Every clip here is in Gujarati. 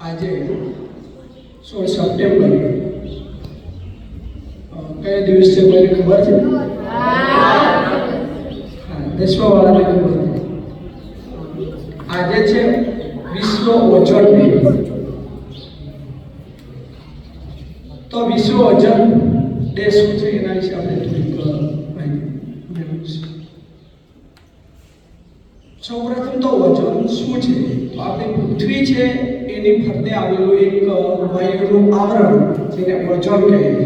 આજે સોળ સપ્ટેમ્બર. કયા દિવસ છે કોઈને ખબર છે? હા, દસમાવાળાને ખબર છે. આજે છે વિશ્વ ઓઝોન ડે તો વિશ્વ ઓઝોન ડે શું છે? એના વિશે આપણે થોડીક માહિતી મેળવીશું. તો ઓઝોન શું છે? પૃથ્વી છે, એની ફરતે આવેલું એક વાયુનું આવરણ જેને ઓઝોન કહે છે.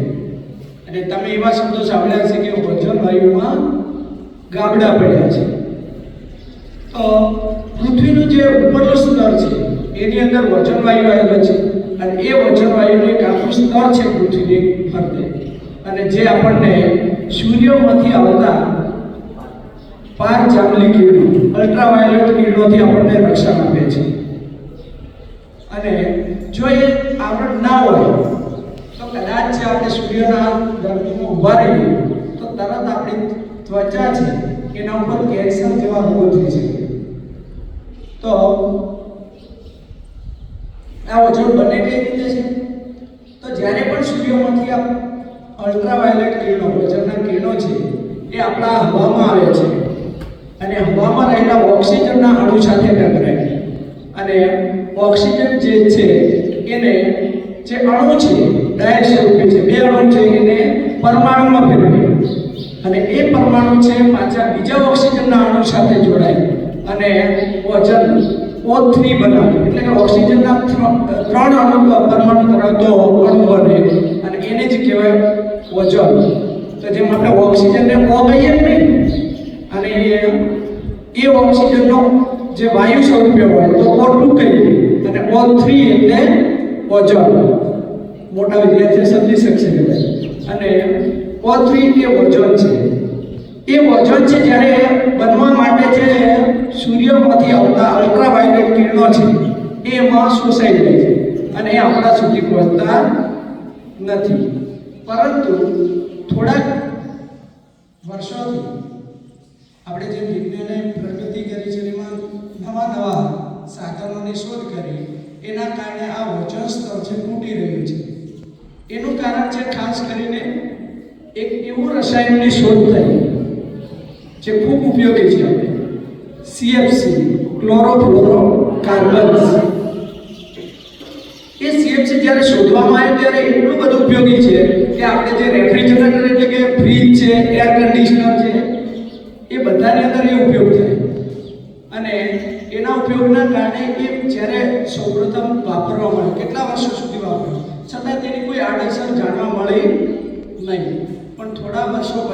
અને તમે એવા શબ્દો સાંભળ્યા હશે કે ઓઝોન વાયુમાં ગાબડા પડ્યા છે. પૃથ્વીનું જે ઉપરનું સ્તર છે, એની અંદર વજન વાયુ આવેલો છે. અને એ ઓઝોન વાયુનું એક આખું સ્તર છે પૃથ્વીની ફરતે. અને જે આપણને સૂર્યમાંથી આવતા પાર જાંબલી કિરણો અલ્ટ્રાવાયોલેટ કિરણોથી આપણને રક્ષણ આપે છે. અને જો એ આવરણ ના હોય, તો કદાચ આપણે સૂર્યના ગરમીમાં ઊભા રહીએ, તો તરત આપણી ત્વચા છે એના ઉપર કેન્સર જેવા રોગો થઈ શકે. તો આ ઓઝોન બને કઈ રીતે છે? તો જ્યારે પણ સૂર્યમાંથી આ અલ્ટ્રાવાયોલેટ કિરણો ઓઝોનના કિરણો છે, એ આપણા હવામાં આવે છે. અને હવામાં રહેલા ઓક્સિજનના અણુ સાથે અને ઓક્સિજન જે છે, એને જે અણુ છે ડાયટ સ્વરૂપે છે, બે અણુ છે, એને પરમાણુમાં ફેરવે અને એ પરમાણુ છે પાછા બીજા ઓક્સિજનના અણુ સાથે જોડાય અને ઓજન ઓ થ્રી બનાવે. એટલે કે ઓક્સિજનના ત્રણ અણુ પરમાણુ ધરાવતો અણુ બને. અને એને જ કહેવાય ઓજન તો જેમ આપણે ઓક્સિજનને ઓ કહીએ ને, અને એ ઓક્સિજનનો જે વાયુ સ્વરૂપે હોય તો O2 કહીએ અને O3 એટલે ઓઝોન મોટા વિદ્યાર્થીઓ સમજી શકશે અને અને O3 એ ઓઝોન છે. એ ઓઝોન છે જ્યારે બનવા માટે જે સૂર્યમાંથી આવતા અલ્ટ્રાવાયોલેટ કિરણો છે, એમાં શોષાઈ જાય છે. અને એ આપણા સુધી પહોંચતા નથી. પરંતુ થોડાક વર્ષોથી આપણે જે વિજ્ઞાને પ્રગતિ કરી છે એમાં નવા નવા સાધનોની શોધ કરી, એના કારણે આ ઓઝોન સ્તર છે તૂટી રહ્યું છે. એનું કારણ છે ખાસ કરીને એક એવું રસાયણની શોધ થઈ, જે ખૂબ ઉપયોગી છે આપણે. સીએફસી ક્લોરોફ્લોરો એ સીએફસી જ્યારે શોધવામાં આવે ત્યારે એટલું બધું ઉપયોગી છે કે આપણે જે રેફ્રિજરેટર એટલે કે ફ્રીજ છે એર કન્ડિશનર છે એ બધાની અંદર એ ઉપયોગ થાય. અને એના ઉપયોગના કારણે એ જ્યારે સૌપ્રથમ વાપરવા મળે, કેટલા વર્ષો સુધી વાપર્યું છતાં તેની કોઈ આડઅસર જાણવા મળી નહીં. પણ થોડા વર્ષો